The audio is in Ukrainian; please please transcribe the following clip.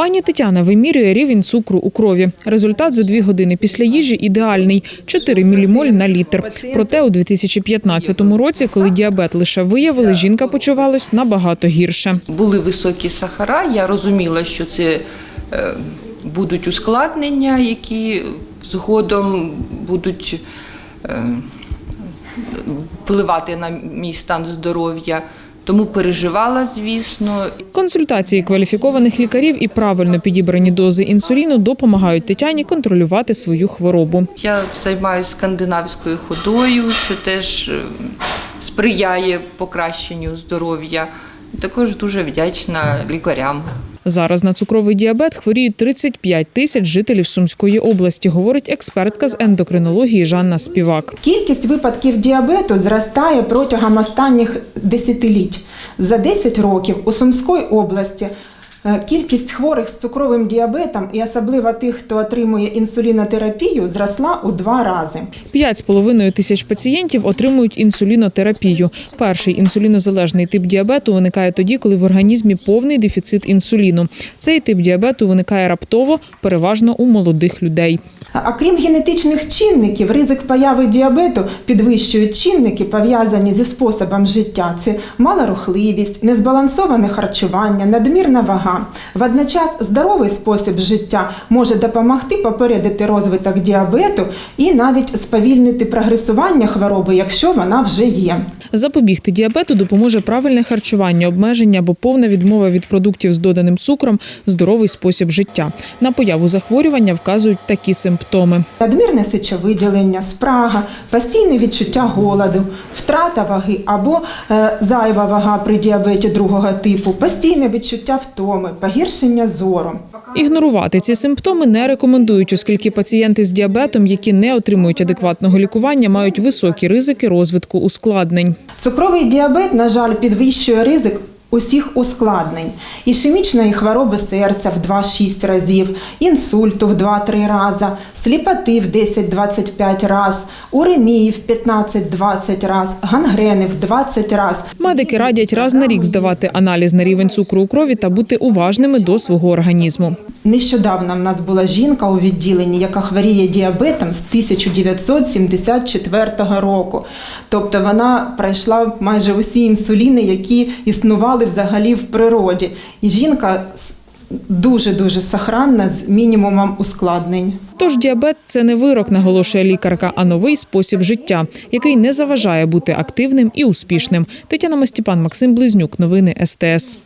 Пані Тетяна вимірює рівень цукру у крові. Результат за дві години після їжі ідеальний 4 мілімоль на літр. Проте у 2015 році, коли діабет лише виявили, жінка почувалась набагато гірше. Були високі сахара. Я розуміла, що це е, будуть ускладнення, які згодом будуть е, впливати на мій стан здоров'я. Тому переживала, звісно. Консультації кваліфікованих лікарів і правильно підібрані дози інсуліну допомагають Тетяні контролювати свою хворобу. Я займаюся скандинавською ходою, це теж е, сприяє покращенню здоров'я. Також дуже вдячна лікарям. Зараз на цукровий діабет хворіють 35 тисяч жителів Сумської області, говорить експертка з ендокринології Жанна Співак. Кількість випадків діабету зростає протягом останніх десятиліть. За 10 років у Сумській області кількість хворих з цукровим діабетом і особливо тих, хто отримує інсулінотерапію, зросла у два рази. 5,5 тисяч пацієнтів отримують інсулінотерапію. Перший інсулінозалежний тип діабету виникає тоді, коли в організмі повний дефіцит інсуліну. Цей тип діабету виникає раптово, переважно у молодих людей. А крім генетичних чинників, ризик появи діабету підвищують чинники, пов'язані зі способом життя. Це малорухливість, незбалансоване харчування, надмірна вага. Водночас здоровий спосіб життя може допомогти попередити розвиток діабету і навіть сповільнити прогресування хвороби, якщо вона вже є. Запобігти діабету допоможе правильне харчування, обмеження або повна відмова від продуктів з доданим цукром, здоровий спосіб життя. На появу захворювання вказують такі симптоми. Надмірне сечовиділення, спрага, постійне відчуття голоду, втрата ваги або е, зайва вага при діабеті другого типу, постійне відчуття втоми, погіршення зору. Ігнорувати ці симптоми не рекомендують, оскільки пацієнти з діабетом, які не отримують адекватного лікування, мають високі ризики розвитку ускладнень. Цукровий діабет, на жаль, підвищує ризик усіх ускладнень. Ішемічної хвороби серця в 2-6 разів, інсульту в 2-3 рази, сліпоти в 10-25 раз, уремії в 15-20 раз, гангрени в 20 раз. Медики радять раз на рік здавати аналіз на рівень цукру у крові та бути уважними до свого організму. Нещодавно в нас була жінка у відділенні, яка хворіє діабетом з 1974 року. Тобто вона пройшла майже усі інсуліни, які існували взагалі в природі. І жінка дуже-дуже сохранна з мінімумом ускладнень. Тож діабет це не вирок, наголошує лікарка, а новий спосіб життя, який не заважає бути активним і успішним. Тетяна Мастіпан, Максим Близнюк. Новини СТС.